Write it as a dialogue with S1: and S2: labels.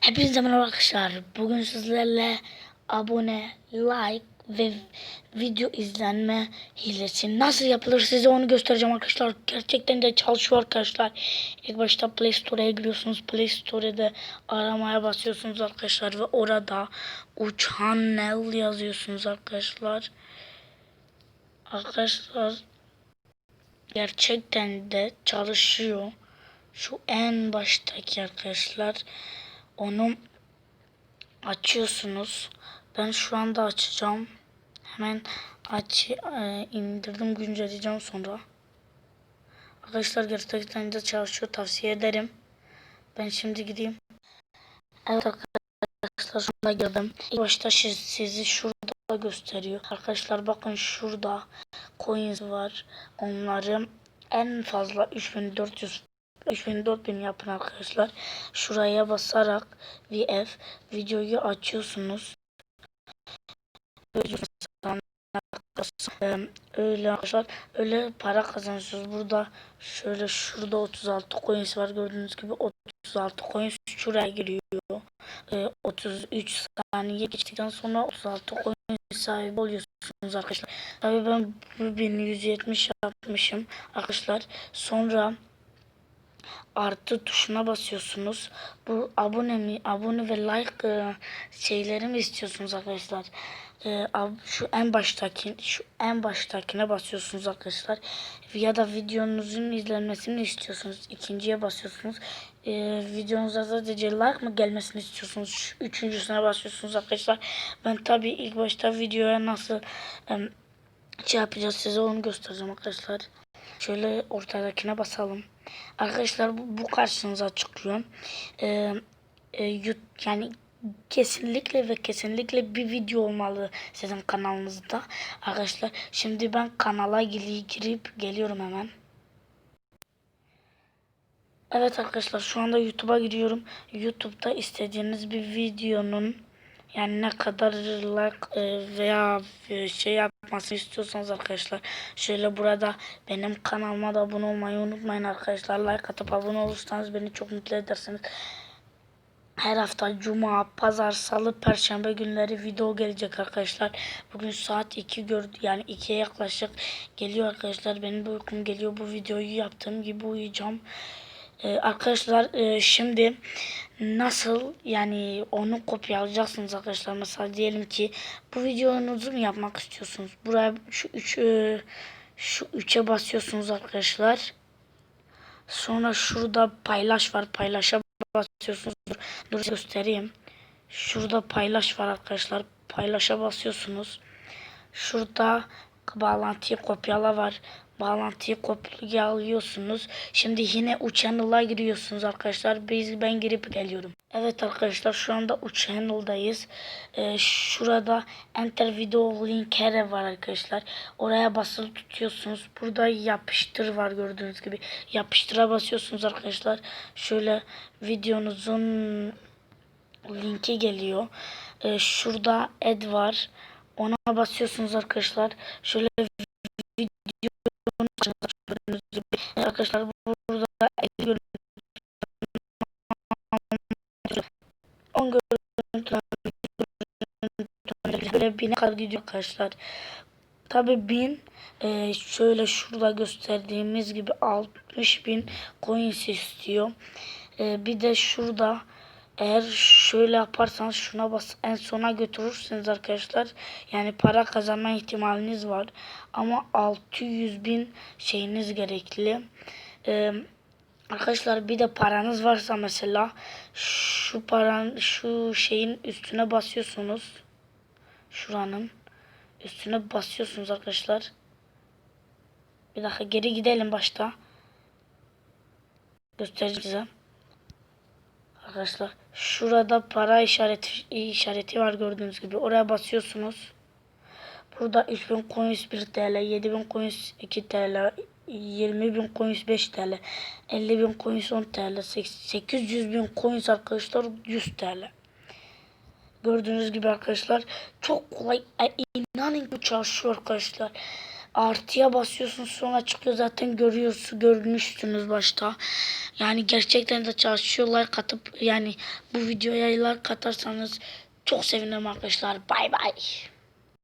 S1: Hepinize merhaba arkadaşlar. Bugün sizlerle abone, like ve video izlenme hilesi nasıl yapılır size onu göstereceğim arkadaşlar. Gerçekten de çalışıyor arkadaşlar. İlk başta Play Store'a giriyorsunuz. Play Store'da aramaya basıyorsunuz arkadaşlar ve orada uçan Nel yazıyorsunuz arkadaşlar. Arkadaşlar gerçekten de çalışıyor. Şu en baştaki arkadaşlar onu açıyorsunuz. Ben şu anda açacağım. Hemen aç e, indirdim güncelleyeceğim sonra. Arkadaşlar gerçekten de çalışıyor tavsiye ederim. Ben şimdi gideyim. Evet arkadaşlar şuna girdim. İlk başta siz- sizi şurada gösteriyor. Arkadaşlar bakın şurada coins var. Onları en fazla 3400 3000 4000 yapın arkadaşlar. Şuraya basarak VF videoyu açıyorsunuz. Ee, Öyle arkadaşlar öyle para kazanıyorsunuz. Burada şöyle şurada 36 coins var gördüğünüz gibi 36 coins şuraya giriyor. Ee, 33 saniye geçtikten sonra 36 coin sahibi oluyorsunuz arkadaşlar. Tabii ben bu 1170 yapmışım arkadaşlar. Sonra artı tuşuna basıyorsunuz. Bu abone mi, abone ve like e, şeyleri mi istiyorsunuz arkadaşlar? E, ab- şu en baştaki, şu en baştakine basıyorsunuz arkadaşlar. Ya da videonuzun izlenmesini istiyorsunuz. İkinciye basıyorsunuz. E, videonuza sadece like mı gelmesini istiyorsunuz? Şu üçüncüsüne basıyorsunuz arkadaşlar. Ben tabii ilk başta videoya nasıl e, şey yapacağız size onu göstereceğim arkadaşlar. Şöyle ortadakine basalım. Arkadaşlar bu, bu karşınıza çıkıyor. Ee, e, yani kesinlikle ve kesinlikle bir video olmalı sizin kanalınızda. Arkadaşlar şimdi ben kanala giri- girip geliyorum hemen. Evet arkadaşlar şu anda YouTube'a giriyorum. YouTube'da istediğiniz bir videonun yani ne kadar like veya e, şey yapmasını istiyorsanız arkadaşlar şöyle burada benim kanalıma da abone olmayı unutmayın arkadaşlar. Like atıp abone olursanız beni çok mutlu edersiniz. Her hafta cuma, pazar, salı, perşembe günleri video gelecek arkadaşlar. Bugün saat 2 gördü yani 2'ye yaklaşık geliyor arkadaşlar. Benim de uykum geliyor. Bu videoyu yaptığım gibi uyuyacağım. Ee, arkadaşlar e, şimdi nasıl yani onu kopyalayacaksınız arkadaşlar. Mesela diyelim ki bu videonuzu mu yapmak istiyorsunuz? Buraya şu üç e, şu üçe basıyorsunuz arkadaşlar. Sonra şurada paylaş var. Paylaşa basıyorsunuz. Dur, dur göstereyim. Şurada paylaş var arkadaşlar. Paylaşa basıyorsunuz. Şurada bağlantıyı kopyala var. Bağlantıyı kopyalıyorsunuz. Şimdi yine uçanıla giriyorsunuz arkadaşlar. Biz ben girip geliyorum. Evet arkadaşlar şu anda uçanıldayız. Ee, şurada enter video link here var arkadaşlar. Oraya basılı tutuyorsunuz. Burada yapıştır var gördüğünüz gibi. Yapıştıra basıyorsunuz arkadaşlar. Şöyle videonuzun linki geliyor. Ee, şurada add var. Ona basıyorsunuz arkadaşlar. Şöyle. Arkadaşlar burada 50 görüntü 10 görüntüler böyle bine kadar gidiyor arkadaşlar. Tabi bin e, şöyle şurada gösterdiğimiz gibi 60 bin coins istiyor. E, bir de şurada eğer şöyle yaparsanız şuna bas en sona götürürsünüz arkadaşlar. Yani para kazanma ihtimaliniz var. Ama 600 bin şeyiniz gerekli. Ee, arkadaşlar bir de paranız varsa mesela şu paran şu şeyin üstüne basıyorsunuz. Şuranın üstüne basıyorsunuz arkadaşlar. Bir dakika geri gidelim başta. Göstereceğim size. Arkadaşlar şurada para işareti işareti var gördüğünüz gibi. Oraya basıyorsunuz. Burada 3000 coins 1 TL, 7000 coins 2 TL, 20000 coins 5 TL, 50000 coins 10 TL, 800 bin coins arkadaşlar 100 TL. Gördüğünüz gibi arkadaşlar çok kolay. İnanın ki çalışıyor arkadaşlar. Artıya basıyorsunuz sonra çıkıyor zaten görüyorsunuz görmüşsünüz başta. Yani gerçekten de çalışıyor like atıp yani bu videoya like atarsanız çok sevinirim arkadaşlar. Bay bay.